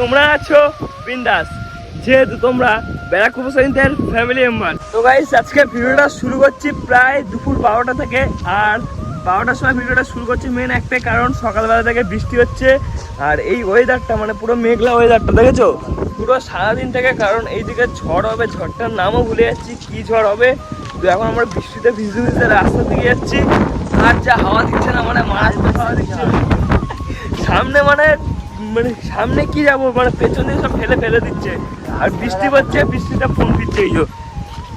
তোমরা আছো বিন্দাস। যেহেতু তোমরা ব্যারাকপুর সৈন্যের ফ্যামিলি মেম্বার তো গাইস আজকে ভিডিওটা শুরু করছি প্রায় দুপুর বারোটা থেকে। আর বারোটার সময় ভিডিওটা শুরু করছি মেন একটাই কারণ, সকালবেলা থেকে বৃষ্টি হচ্ছে। আর এই ওয়েদারটা মানে পুরো মেঘলা ওয়েদারটা দেখেছ? পুরো সারাদিন থেকে, কারণ এইদিকে ঝড় হবে, ঝড়টার নামও ভুলে যাচ্ছি, কি ঝড় হবে? তো এখন আমরা বৃষ্টিতে ভিজতে ভিজতে রাস্তা দিকে যাচ্ছি। আর যা হাওয়া দিচ্ছে না মানে মারাত্মক হাওয়া দিচ্ছে। সামনে মানে মানে সামনে কি যাব? মানে পেছনে সব ফেলে ফেলে দিচ্ছে। আর বৃষ্টি পড়ছে বৃষ্টিটা ফোন দিচ্ছে এই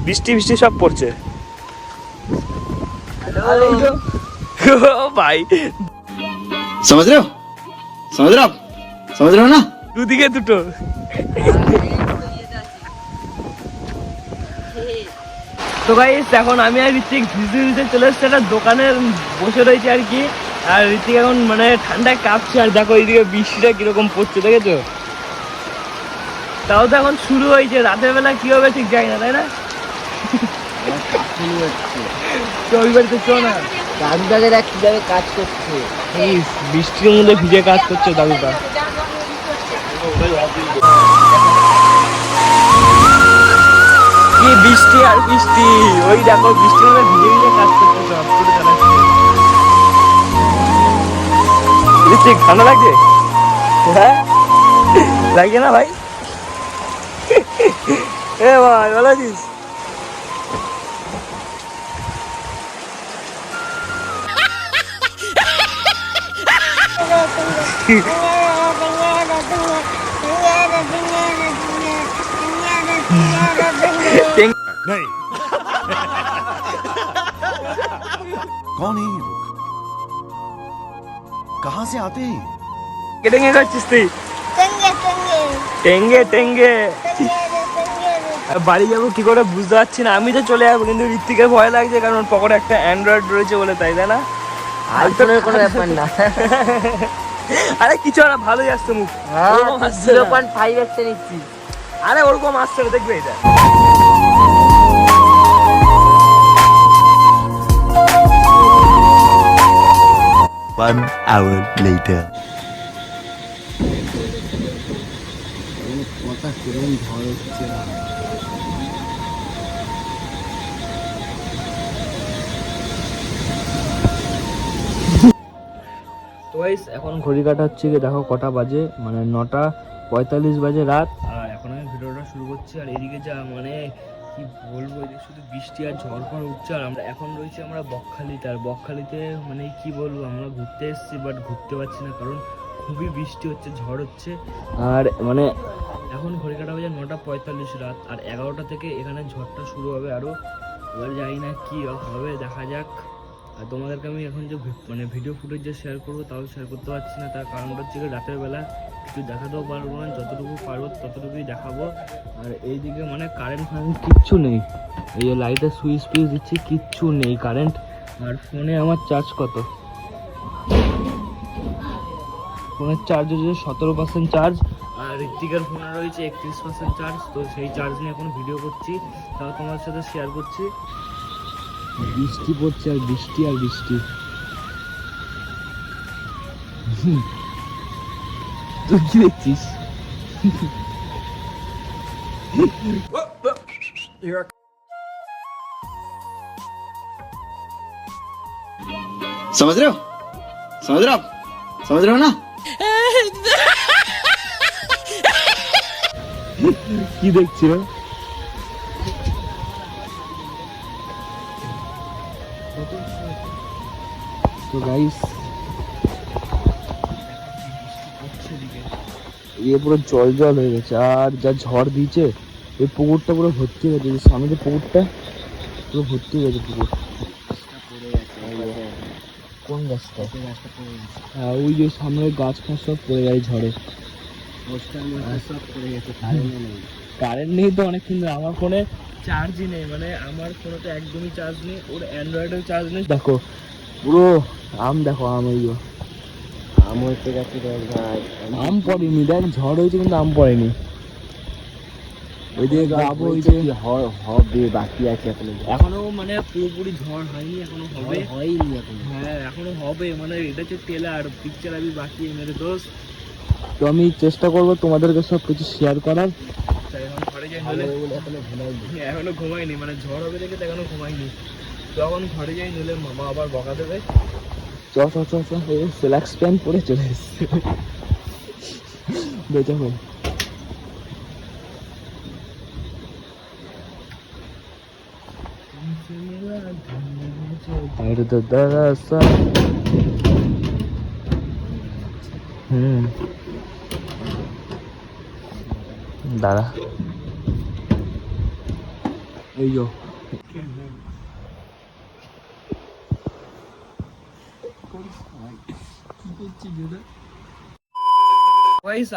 বৃষ্টি বৃষ্টি সব পড়ছে। ভাই সমাজ রে সমাজ রে সমাজ রে না? দুদিকে দুটো। তো ভাই এখন আমি আর ঋত্বিক ভিজে ভিজে চলে এসছে একটা দোকানের বসে রয়েছি আর কি। আর ঋত্বিক এখন মানে ঠান্ডায় কাঁপছে আর দেখো এইদিকে বৃষ্টিটা কীরকম পড়ছে দেখেছ? তাও তো এখন শুরু হয়েছে রাতের বেলা কি হবে ঠিক জানি না তাই না? তো ওই চো না। দাদুটাকে দেখ কীভাবে কাজ করছে। বৃষ্টির মধ্যে ভিজে কাজ করছে দাদুটা। কি বৃষ্টি আর বৃষ্টি? ওই দেখো বৃষ্টির মধ্যে ভিজে ভিজে কাজ করছে সব। টোটো চালাচ্ছে ঋত্বিক ঠান্ডা লাগছে হ্যাঁ লাগছে না ভাই এ ভাই ভালো আছিস नहीं कौन है ये लोग कहां से आते हैं কেটেঙ্গে করছিস তুই টেঙ্গে টেঙ্গে বাড়ি যাবো কি করে বুঝতে পারছি না আমি তো চলে যাবো কিন্তু ঋত্বিকের ভয় লাগছে কারণ ওর পকেটে একটা অ্যান্ড্রয়েড রয়েছে বলে তাই তাই না আইফোনের কোনো ব্যাপার না আরে কিছু না ভালোই আসছে মুখ হ্যাঁ ওরকম আসছে জিরো না। পয়েন্ট ফাইভ এক্সে নিচ্ছি আরে ওরকম আসছে না দেখবে এটা One hour later. তো গাইস এখন ঘড়ি কাটা হচ্ছে গিয়ে দেখো কটা বাজে মানে নটা পঁয়তাল্লিশ বাজে রাত আর এখন আমি ভিডিওটা শুরু করছি আর এদিকে যা মানে কি বলব যে শুধু বৃষ্টি আর ঝড় ফড় উঠছে আর আমরা এখন রয়েছি আমরা বকখালিতে। আর বকখালিতে মানে কি বলব, আমরা ঘুরতে এসেছি বাট ঘুরতে পারছি না কারণ খুবই বৃষ্টি হচ্ছে, ঝড় হচ্ছে। আর মানে এখন ঘড়ি কাটা বাজে নটা পঁয়তাল্লিশ রাত আর এগারোটা থেকে এখানে ঝড়টা শুরু হবে। আরও এবার জানি না কী হবে, দেখা যাক। আর তোমাদেরকে আমি এখন যে মানে ভিডিও ফুটেজ যে শেয়ার করব, তাও শেয়ার করতে পারছি না। তার কারণটা হচ্ছে রাতের বেলা কিছু দেখাতেও পারব না, যতটুকু পারব ততটুকুই দেখাবো। আর এইদিকে মানে কারেন্ট ফারেন্ট কিচ্ছু নেই। এই যে লাইটের সুইচ ফুইচ দিচ্ছি, কিচ্ছু নেই কারেন্ট আর ফোনে আমার চার্জ কত? ফোনের চার্জ হচ্ছে সতেরো পার্সেন্ট চার্জ আর ঋত্বিকের ফোনে রয়েছে একত্রিশ পার্সেন্ট চার্জ তো সেই চার্জ নিয়ে এখন ভিডিও করছি, তাও তোমার সাথে শেয়ার করছি। বৃষ্টি পড়ছে আর বৃষ্টি আর বৃষ্টি হুম। তুই কি দেখছিস समझ रहे हो समझ रहे हो आप समझ रहे हो ना কি দেখছি তো গাইস ইয়ে পুরো জল জল হয়ে গেছে, আর যা ঝড় দিয়েছে, এই পুকুরটা পুরো ভর্তি হয়ে গেছে, সামনে যে পুকুরটা, পুরো ভর্তি হয়ে গেছে পুকুর। কোন গাছটা? হ্যাঁ ওই যে সামনে গাছ ফাছ সব পড়ে গেছে ঝড়ে। কারেন্ট নেই তো অনেকক্ষণ আমার ফোনে চার্জই নেই মানে আমার ফোনে তো একদমই চার্জ নেই, ওর অ্যান্ড্রয়েডেও চার্জ নেই। দেখো পুরো আম দেখো আম এই আম হচ্ছে গেছে ভাই? আম পড়েনি দেখ ঝড় হয়েছে কিন্তু আম পড়েনি। ওই যাব ওই যে হবে বাকি আছে এখনও। এখনও মানে পুরোপুরি ঝড় হয়নি এখনও হবে। হয়নি এখন। হ্যাঁ এখনও হবে মানে এটা হচ্ছে টেলার পিকচার আমি বাকি মেরে দোষ। তো আমি চেষ্টা করব তোমাদেরকে সব কিছু শেয়ার করার। তাই এখন ঘরে যাই নইলে এখনও ঘুমাইনি এখনও ঘুমাইনি মানে ঝড় হবে দেখে তো এখনও ঘুমাইনি যখন ঘরে যাই, নইলে মামা আবার বকা দেবে। চ চ চ চ স্ল্যাক্স প্যান্ট পরে চলে এসছে। বেচা হল তো দাদা হুম। দাদা। এই যো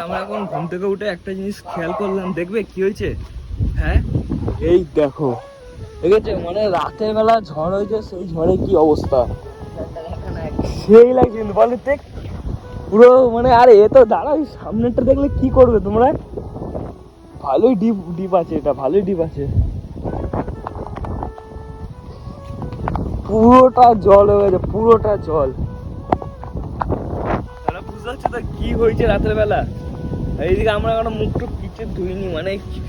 আমরা এখন ঘুম থেকে উঠে একটা জিনিস খেয়াল করলাম। দেখবে হয়েছে? হ্যাঁ? এই দেখো। ঠিক আছে মানে রাতের বেলা ঝড় হয়েছে, সেই অবস্থা? লাগছে বলে দেখ, পুরো মানে আরে এ তো দাঁড়াই সামনেরটা দেখলে কি করবে তোমরা? ভালোই ডিপ ডিপ আছে এটা, ভালোই ডিপ আছে। পুরোটা জল হয়ে গেছে, পুরোটা জল। পারছ তো কি হয়েছে রাতের বেলা? এইদিকে আমরা কোনো মুখ টুক কিছু ধুইনি মানে কি-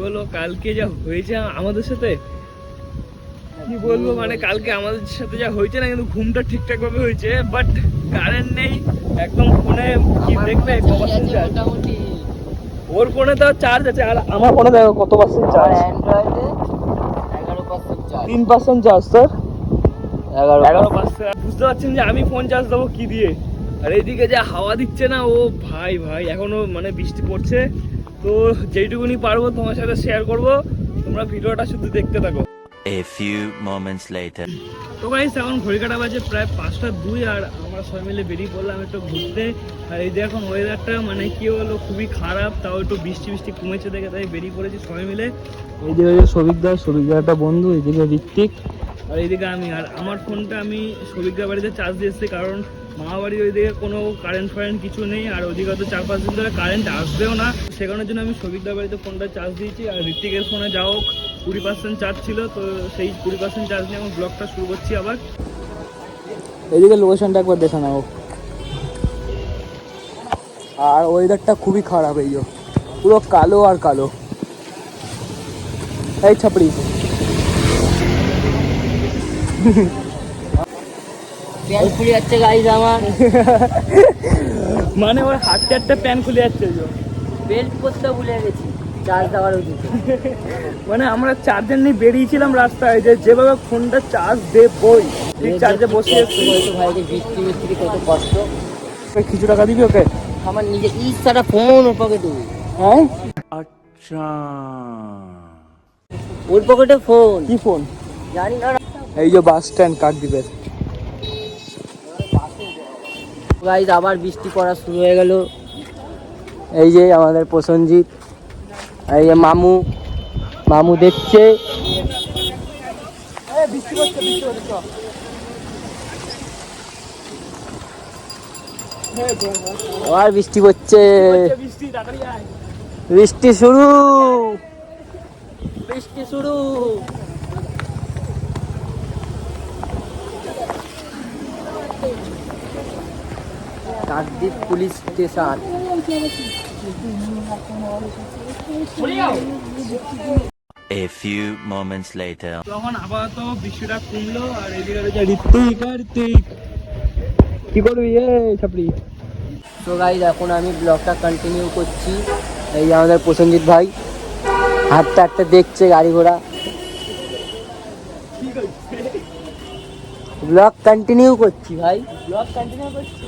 বলব কালকে যা হয়েছে আমাদের সাথে? কি বলব মানে কালকে আমাদের সাথে যা হয়েছে না কিন্তু ঘুমটা ঠিকঠাক ভাবে হয়েছে বাট কারেন্ট নেই একদম ফোনে কি দেখবে ওর ফোনে তো চার্জ আছে আর আমার ফোনে দেখো কত পার্সেন্ট চার্জ তিন পার্সেন্ট চার্জ স্যার এগারো এগারো পার্সেন্ট বুঝতে পারছেন যে আমি ফোন চার্জ দেবো কি দিয়ে? আর এইদিকে যা হাওয়া দিচ্ছে না ও ভাই ভাই এখনও মানে বৃষ্টি পড়ছে। তো যেইটুকুনি পারব তোমার সাথে শেয়ার করব তোমরা ভিডিওটা শুধু দেখতে থাকো। A few moments later. তো গাইস এখন ঘড়ি কাটা বাজে প্রায় পাঁচটা দুই আর আমরা সবাই মিলে বেরিয়ে পড়লাম একটু ঘুরতে। আর এই যে এখন ওয়েদারটা মানে কি হলো খুবই খারাপ তাও একটু বৃষ্টি বৃষ্টি কমেছে দেখে তাই বেরিয়ে পড়েছি সবাই মিলে। এইদিকে হচ্ছে সবিকদা সবিকদা একটা বন্ধু এইদিকে ঋত্বিক। আর এইদিকে আমি আর আমার ফোনটা আমি সবিকদার বাড়িতে চার্জ দিয়ে এসেছি কারণ মা বাড়ির ওইদিকে কোনো কারেন্ট ফারেন্ট কিছু নেই, আর ওদিকে তো চার পাঁচ দিন ধরে কারেন্ট আসবেও না। সে কারণের জন্য আমি সবিকদার বাড়িতে ফোনটা চার্জ দিয়েছি, আর ঋত্বিকের ফোনে যাও কুড়ি পার্সেন্ট চার্জ ছিল, তো সেই কুড়ি পার্সেন্ট চার্জ নিয়ে আমি ব্লগটা শুরু করছি আবার। এদিকে লোকেশনটা একবার দেখে নাও। আর ওয়েদারটা খুবই খারাপ এই যে। পুরো কালো আর কালো। এই ছাপড়ি। প্যান্ট খুলে যাচ্ছে গাইজ আমার। মানে ওর হাতে হাতে প্যান খুলে যাচ্ছে বেল্ট করতে ভুলে গেছি চার্জ দেওয়ার মানে আমরা চার্জার নিয়ে বেরিয়েছিলাম রাস্তায় যে যেভাবে ফোনটা চার্জ দেবই ঠিক চার্জে বসে ভাইকে বৃষ্টি কত কষ্ট। কিছু টাকা দিবি ওকে? আমার নিজে ইচ্ছাটা ফোন ওর পকেটে হ্যাঁ? আচ্ছা। ওর পকেটে ফোন কি ফোন জানি না এই যে বাস স্ট্যান্ড কাকদ্বীপের। গাইজ আবার বৃষ্টি পড়া শুরু হয়ে গেল। এই যে আমাদের প্রসেনজিৎ, এই যে মামু মামু দেখছে। আবার বৃষ্টি পড়ছে। বৃষ্টি শুরু। বৃষ্টি শুরু। Kakdwip police station. A few moments later. তখন আপাতত বৃষ্টিটা কমলো আর এদিকে রয়েছে ঋত্বিক। আর ঋত্বিক কি করবি এ ছাপড়ি? তো গাইজ এখন আমি ব্লগটা কন্টিনিউ করছি। এই যে আমাদের প্রসেনজিৎ ভাই হাঁটতে হাঁটতে দেখছে গাড়ি ঘোড়া। ব্লগ কন্টিনিউ করছি ভাই। ব্লগ কন্টিনিউ করছি?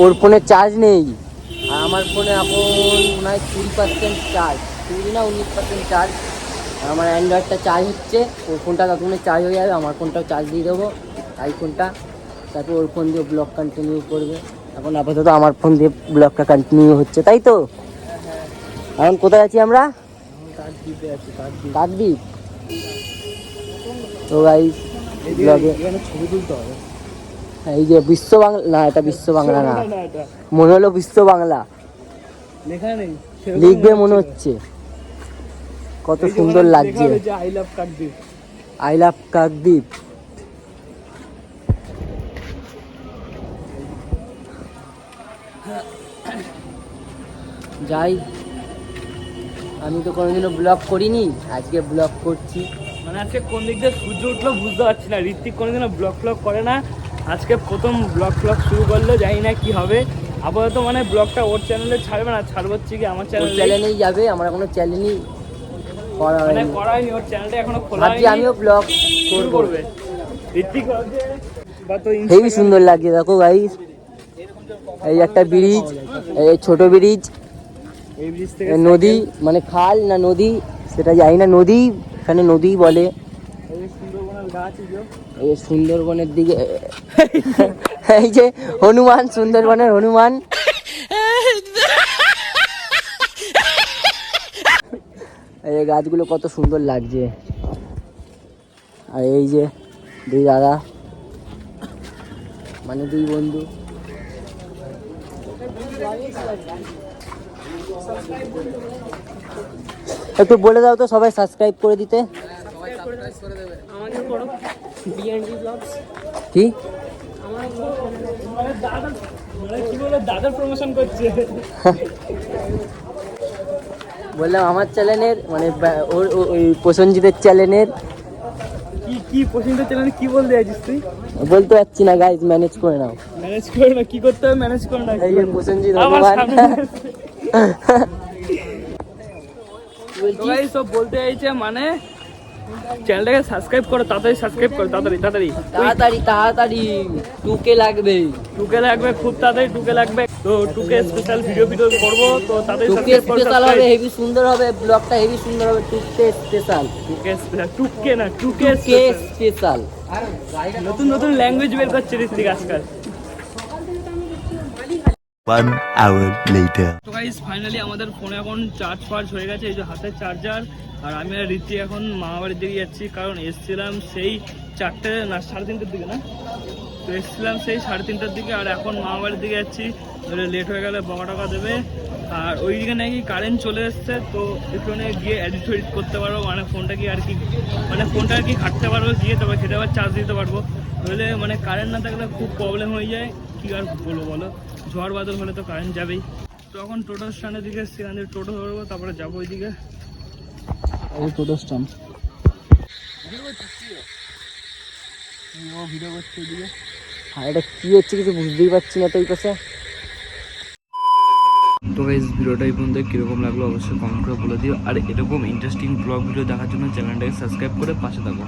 ওর ফোনে চার্জ নেই। আর আমার ফোনে এখন মনে হয় কুড়ি পার্সেন্ট চার্জ কুড়ি না উনিশ পার্সেন্ট চার্জ আমার অ্যান্ড্রয়েডটা চার্জ হচ্ছে। ওর ফোনটা ততক্ষণে চার্জ হয়ে যাবে। আমার ফোনটাও চার্জ দিয়ে দেবো। আইফোনটা তারপর ওর ফোন দিয়ে ব্লগ কন্টিনিউ করবে। এখন আপাতত আমার ফোন দিয়ে ব্লগটা কন্টিনিউ হচ্ছে তাই তো? এখন কোথায় আছি আমরা? কাকদ্বীপে। তো গাইজ ব্লগে ছবি তুলতে হবে। এই যে বিশ্ব বাংলা না এটা বিশ্ব বাংলা না। মনে হলো বিশ্ব বাংলা। লেখা নেই লিখবে মনে হচ্ছে। হচ্ছে। কত সুন্দর লাগছে। I love Kakdwip I love Kakdwip যাই আমি তো কোনোদিনও ব্লগ করিনি আজকে ব্লগ করছি। মানে আজকে কোন দিক দিয়ে সূর্য উঠল বুঝতে পারছি না। ঋত্বিক কোনোদিনও ব্লগ ফ্লগ করে না। আজকে প্রথম ব্লগ ফ্লগ শুরু করল জানি না কি হবে। আপাতত মানে ব্লগটা ওর চ্যানেলে ছাড়বে না ছাড়বো হচ্ছে কি আমার চ্যানেলে চ্যানেলেই যাবে আমার কোনো চ্যানেলই করা মানে হয়নি। করা হয়নি ওর চ্যানেলটা এখনও খোলা হয়নি। আমিও ব্লগ শুরু করব। ঋত্বিক ভাবছে বা তো হেবি সুন্দর লাগছে দেখো গাইস এই একটা ব্রিজ এই ছোট ব্রিজ এই ব্রিজ থেকে নদী মানে খাল না নদী সেটা জানি না নদী এখানে নদী বলে এই যে সুন্দরবনের গাছ এই সুন্দরবনের দিকে এই যে হনুমান সুন্দরবনের হনুমান। এই গাছগুলো কত সুন্দর লাগছে। আর এই যে দুই দাদা মানে দুই বন্ধু। একটু বলে দাও তো সবাই সাবস্ক্রাইব করে দিতে। কি দাদা কি বলে দাদার প্রমোশন করছে বললাম আমার চ্যানেলের মানে ওর ওই প্রসেনজিতের চ্যানেলের। কি কি পছন্দ চ্যানেলে কি বলতে চাইছিস তুই? বলতে পারছি না গাইজ ম্যানেজ করে নাও। ম্যানেজ করে না কি করতে হবে? ম্যানেজ করে না এই যে প্রসেনজিৎ আবার হনুমান সামনে তো সব বলতে চাইছে মানে চ্যানেলটাকে সাবস্ক্রাইব করো তাড়াতাড়ি সাবস্ক্রাইব করো তাড়াতাড়ি তাড়াতাড়ি তাড়াতাড়ি তাড়াতাড়ি টুকে লাগবে টুকে লাগবে খুব তাড়াতাড়ি টুকে লাগবে তো টুকে স্পেশাল ভিডিও ভিডিও করব তো তাড়াতাড়ি টুকে সাবস্ক্রাইব করো স্পেশাল হবে হেভি সুন্দর হবে ব্লগটা হেভি সুন্দর হবে টুকে স্পেশাল টুকে স্পেশাল টুকে না টুকে। স্পেশাল নতুন নতুন ল্যাঙ্গুয়েজ বের করছে ঋত্বিক আজকাল One hour later. তো গাইস ফাইনালি আমাদের ফোনে এখন চার্জ ফার্জ হয়ে গেছে এই যে হাতের চার্জার আর আমি আর রীতি এখন মামা বাড়ির দিকে যাচ্ছি, কারণ এসছিলাম সেই চারটে না, সাড়ে তিনটের দিকে না? তো এসছিলাম সেই সাড়ে তিনটার দিকে, আর এখন মামা বাড়ির দিকে যাচ্ছি। লেট হয়ে গেলে বকা টকা দেবে। আর ওই দিকে নাকি কারেন্ট চলে এসছে, তো এখানে গিয়ে এডিট ফেডিট করতে পারব মানে ফোনটা কি আর কি মানে ফোনটা আর কি খাটতে পারব গিয়ে তবে খেতে আবার চার্জ দিতে পারব। নইলে মানে কারেন্ট না থাকলে খুব প্রবলেম হয়ে যায়। কি আর বলব বলো? ঝড় বাদল হলে তো কারেন্ট যাবেই। তখন টোটো স্ট্যান্ডের দিকে সেখান থেকে টোটো ধরবো, তারপরে যাব ওইদিকে। এই আর এটা হচ্ছে কিছু বুঝতেই পারছি না তো এই পাশে। লাগল অবশ্যই কমেন্ট করে বলে দিও। আর এরকম ইন্টারেস্টিং ব্লগ ভিডিও দেখার জন্য চ্যানেলটাকে সাবস্ক্রাইব করে পাশে থাকো।